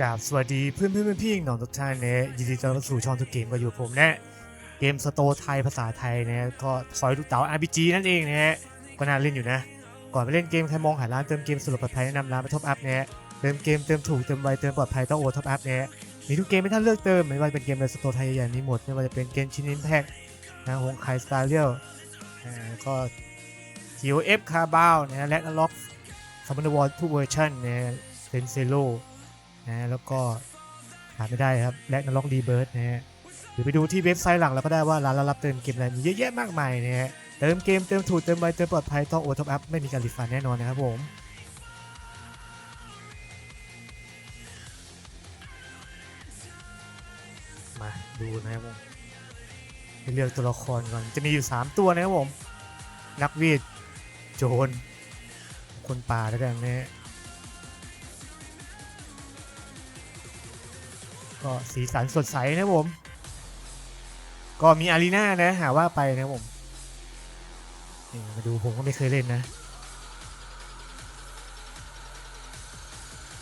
กราบสวัสดีเพื่อนเพื่อนพี่น้องทุกท่านนะยินดีต้อนรับสู่ช่องทุกเกมก็อยู่ผมนะเกมสโตไทยภาษาไทยนะก็ทอยลูกเต๋า RPG นั่นเองนะฮะก็น่าเล่นอยู่นะ ก่อนไปเล่นเกมใครมองหาร้านเติมเกมสะดปลอดภัยแนะนำร้านไปท็อปอัพนะฮะเติมเกมเติมถูกเติมไวเติมปลอดภัยต้องโอท็อปอัพนะฮะมีทุกเกมให้ท่านเลือกเติมไม่ว่าจะเป็นเกมในสโตไทยใหญ่ๆมีหมดไม่ว่าจะเป็นเกมชินินแพ็กนะฮงไคสตาร์เรียลอ่าก็ TOF คาร์บาวนะฮะและล็อกซัมเมอนวอลทุกเวอร์ชันนะฮะเซนเซโล นะแล้วก็หาไม่ได้ครับและนล็อกรีเบิร์ดนะฮะหรือไปดูที่เว็บไซต์หลังเราก็ได้ว่าร้านรับเติมเกมอะไรมีเยอะแยะมากมายนะฮะเติมเกมเติมถูกเติมไวเติมปลอดภัยต้องโอท็อปอัพไม่มีการรีฟันแน่นอนนะครับผมมาดูนะครับผมเลือกตัวละครก่อนจะมีอยู่ 3 ตัวนะครับผมนักวีดโจรคนป่าแล้วกันนะฮะ ก็สีสันสดใสนะผม ก็มีอารีนานะหาว่าไปนะผมนี่มาดูผมก็ไม่เคยเล่นนะ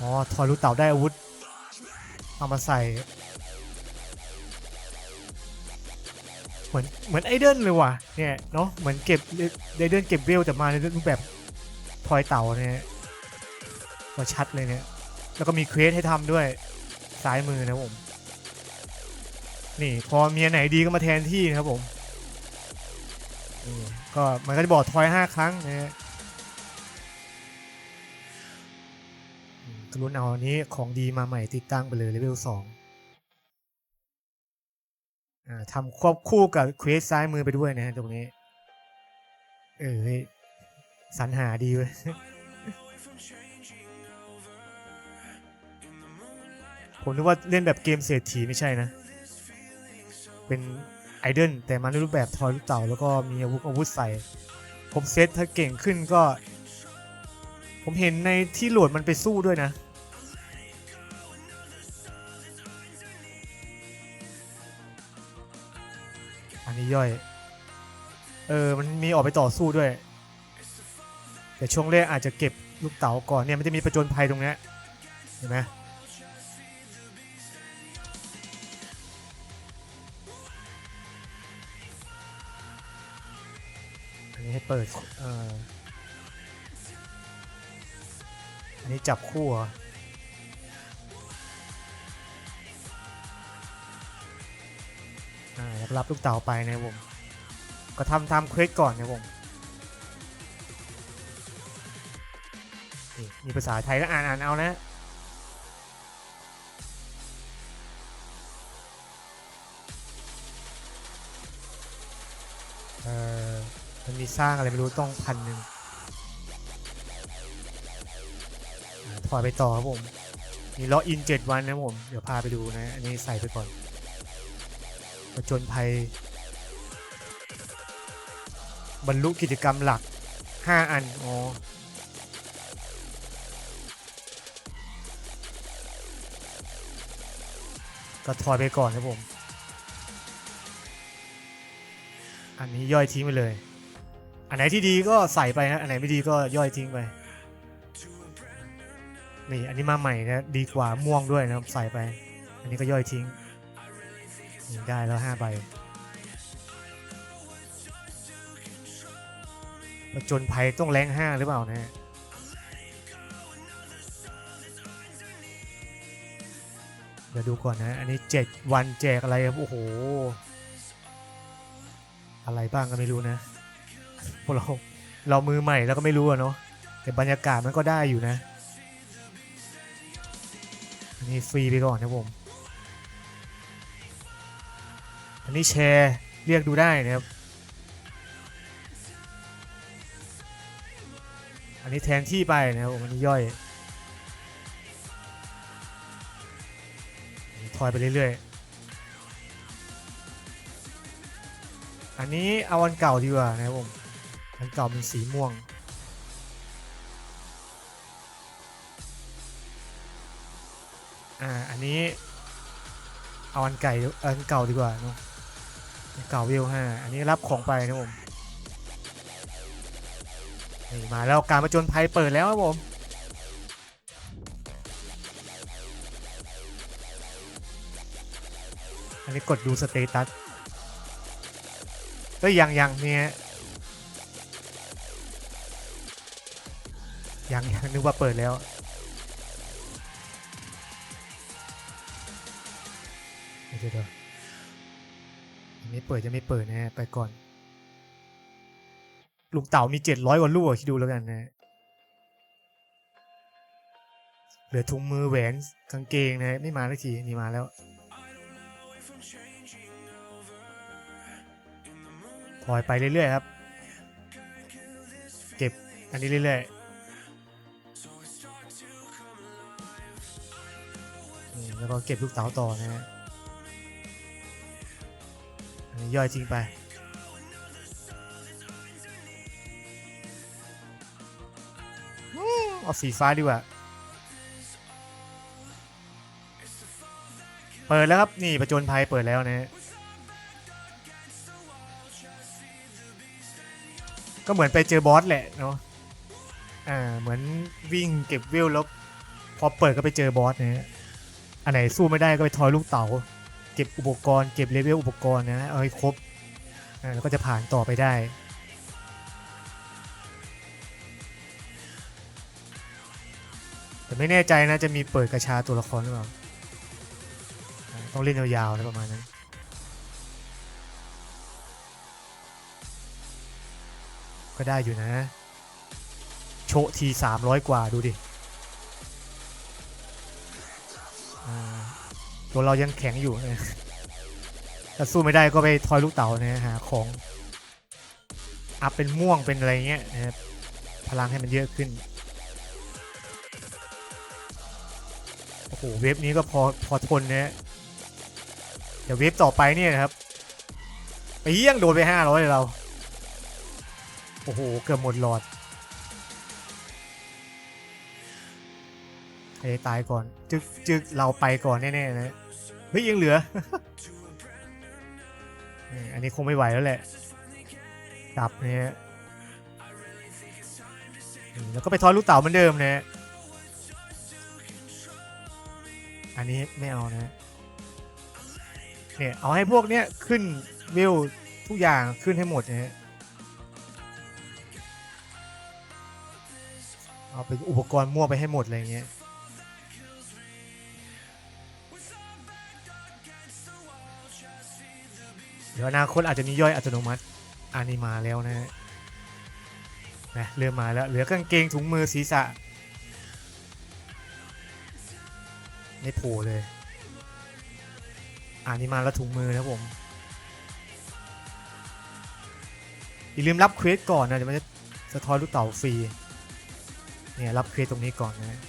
อ๋อ ทอยรู้เต่าได้อาวุธ เอามาใส่ เหมือนเหมือนไอเดิลเลยว่ะ เนี่ยเนาะ เหมือนเก็บไอเดิลเก็บเวลแต่มาในรูปแบบทอยเต่าเนี่ยก็ชัดเลยเนี่ย แล้วก็มีเควสให้ทำด้วย ซ้ายมือนะครับผม นี่พอเมียไหนดีก็มาแทนที่นะครับผมก็มันก็จะบอกทอยห้าครั้งนะฮะกรุณเอาอันนี้ของดีมาใหม่ติดตั้งไปเลยเลเวลสองอ่าทำควบคู่กับเควสซ้ายมือไปด้วยนะฮะตรงนี้ เออสรรหาดีเว้ย ผมนึกว่าเล่นแบบเกมเศรษฐีไม่ใช่นะ เป็นไอดอลแต่มาในรูปแบบทอยลูกเต่าแล้วก็มีอาวุธอาวุธใส่ ผมเซตถ้าเก่งขึ้นก็ ผมเห็นในที่โหลดมันไปสู้ด้วยนะ อันนี้ย่อย เออ มันมีออกไปต่อสู้ด้วย แต่ช่วงแรกอาจจะเก็บลูกเต๋าก่อนเนี่ยมันจะมีประจนภัยตรงเนี้ยเห็นไหม เปิดเอออันนี้จับคู่เหรอรับลูกเต๋าไปในะครับผมก็ทำทำเควสก่อนนะครับผมนี่มีภาษาไทยก็อ่านอ่านเอานะ มันมีสร้างอะไรไม่รู้ต้องพันหนึ่งถอยไปต่อครับผม มีล็อกอิน7วันนะผม เดี๋ยวพาไปดูนะ อันนี้ใส่ไปก่อนประจนภัย บรรลุกิจกรรมหลัก5อัน อ๋อก็ถอยไปก่อนครับผม อันนี้ย่อยทิ้งไปเลย อันไหนที่ดีก็ใส่ไปนะอันไหนไม่ดีก็ย่อยทิ้งไปนี่อันนี้มาใหม่นะดีกว่าม่วงด้วยนะครับใส่ไป อันนี้ก็ย่อยทิ้งได้แล้วห้าใบประจนภัยต้องแรงห้าหรือเปล่านะเดี๋ยวดูก่อนนะ อันนี้7วันแจกอะไรครับโอ้โห อะไรบ้างก็ไม่รู้นะ พวกเราเรามือใหม่แล้วก็ไม่รู้อะเนาะแต่บรรยากาศมันก็ได้อยู่นะอันนี้ฟรีไปก่อนนะผมอันนี้แชร์เรียกดูได้นะครับ อันนี้แทนที่ไปนะครับผมอันนี้ย่อยทอยไปเรื่อยๆ อันนี้เอาอันเก่าดีกว่านะครับผม อันเก่าเป็นสีม่วง อ่า อันนี้ เอาอันไก่อันเก่าดีกว่าเนาะเก่าวิวห้าอันนี้รับของไปนะผมนี่มาแล้วการประจนภัยเปิดแล้วครับผมอันนี้กดดูสเตตัสก็ยังยังเนี่ย ยังยังนึกว่าเปิดแล้วเดี๋ยวเดี๋ยวเดี๋ยวยังไม่เปิดยังไม่เปิดนะไปก่อนลุงเต่ามีเจ็ดร้อยกว่าลูกคิดดูแล้วกันนะเหลือถุงมือแหวนกางเกงนะไม่มาสักทีนี่มาแล้วถอยไปเรื่อยๆครับ เก็บอันนี้เรื่อยๆ แล้วก็เก็บลูกเต๋าต่อนะฮะอันนี้ย่อยทิ้งไปอืมเอาสีฟ้าดีกว่า เปิดแล้วครับ นี่ประจนภัยเปิดแล้วนะฮะก็เหมือนไปเจอบอสแหละเนาะ อ่า เหมือนวิ่งเก็บวิวแล้วพอเปิดก็ไปเจอบอสนะฮะ อันไหนสู้ไม่ได้ก็ไปทอยลูกเต๋าเก็บอุปกรณ์เก็บเลเวลอุปกรณ์นะเอาให้ครบแล้วก็จะผ่านต่อไปได้แต่ไม่แน่ใจนะจะมีเปิดกระชาตัวละครหรือเปล่าต้องเล่นยาวๆนะประมาณนั้นก็ได้อยู่นะ โชทีสามร้อยกว่าดูดิ ตัวเรายังแข็งอยู่ถ้าสู้ไม่ได้ก็ไปทอยลูกเต๋านะหาของ อัพเป็นม่วงเป็นอะไรเงี้ยนะครับพลังให้มันเยอะขึ้นโอ้โหเวฟนี้ก็พอพอทนนะฮะเดี๋ยวเวฟต่อไปเนี่ยนะครับไปเยี่ยงโดนไปห้าร้อยเลยเรา โอ้โห เกือบหมดหลอดใครตายก่อน จึกจึกเราไปก่อนแน่ๆนะ เฮ้ยยังเหลือ อันนี้คงไม่ไหวแล้วแหละดับเนี่ยแล้วก็ไปทอยลูกเต๋าเหมือนเดิมนะอันนี้ไม่เอานะเนี่ยเอาให้พวกเนี้ยขึ้นวิวทุกอย่างขึ้นให้หมดนะฮะเอาเป็นอุปกรณ์มั่วไปให้หมดอะไรเงี้ย เดี๋ยวอนาคตอาจจะมีย่อยอัตโนมัติอันนี้มาแล้วนะนะเริ่มมาแล้วเหลือกางเกงถุงมือศีรษะไม่โผล่เลยอันนี้มาแล้วถุงมือนะผมอย่าลืมรับเควสก่อนนะเดี๋ยวมันจะสะท้อนลูกเต่าฟรีเนี่ยรับเควสตรงนี้ก่อนนะ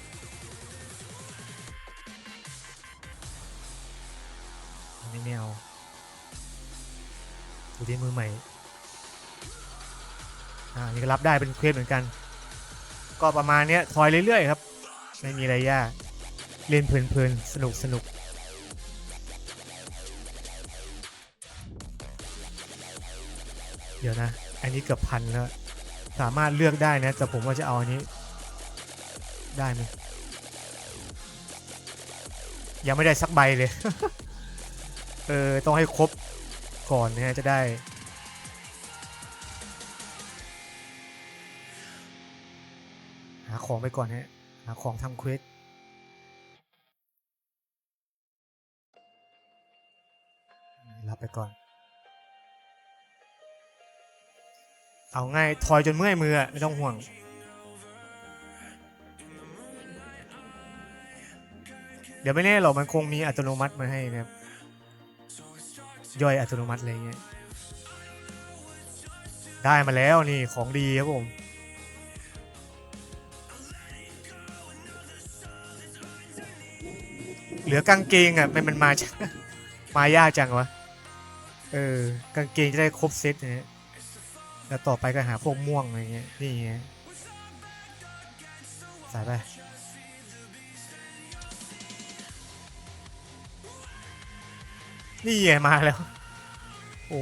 ดูที่มือใหม่ อ่า นี่ก็รับได้เป็นเควสเหมือนกัน ก็ประมาณเนี้ยทอยเรื่อยๆครับ ไม่มีอะไรยาก เล่นเพลินๆ สนุกสนุกเดี๋ยวนะ อันนี้เกือบพันแล้ว สามารถเลือกได้นะ แต่ผมว่าจะเอาอันนี้ ได้ไหมยังไม่ได้สักใบเลย เออ ต้องให้ครบ ก่อนนี่ยจะได้ หาของไปก่อนฮะหาของทำเควสรับไปก่อน เอาง่ายทอยจนเมื่อยมือไม่ต้องห่วงเดี๋ยวไม่แน่หรอกมันคงมีอัตโนมัติมาให้นะครับ ย่อยอัตโนมัติอะไรเงี้ยได้มาแล้วนี่ของดีครับผมเหลือกางเกงอะมันมันมามายากจังวะ เออกางเกงจะได้ครบเซตนะฮะแล้วต่อไปก็หาพวกม่วงอะไรเงี้ยนี่ไงใส่ไป นี่ไงมาแล้ว โอ้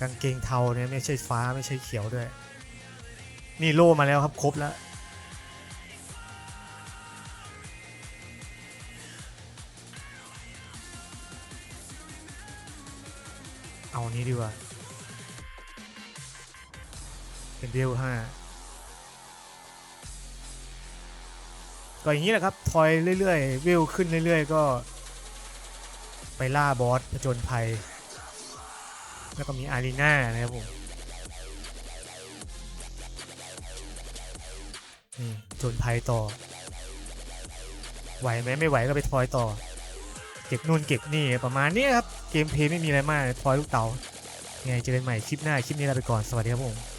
กางเกงเทาเนี่ยไม่ใช่ฟ้าไม่ใช่เขียวด้วย นี่โล่มาแล้วครับครบแล้ว เอานี้ดีกว่า เป็นเบวห้าก็อย่างนี้แหละครับ ทอยเรื่อยๆ เวขึ้นเรื่อยๆ ก็ ไปล่าบอสผจญภัย แล้วก็มีอารีนานะครับผมนี่ผจญภัยต่อ ไหวไหมไม่ไหวก็ไปทอยต่อ เก็บนู่นเก็บนี่ประมาณนี้ครับ เกมเพลย์ไม่มีอะไรมากทอยลูกเต๋าไงเจอกันใหม่คลิปหน้า คลิปนี้ลาไปก่อน สวัสดีครับผม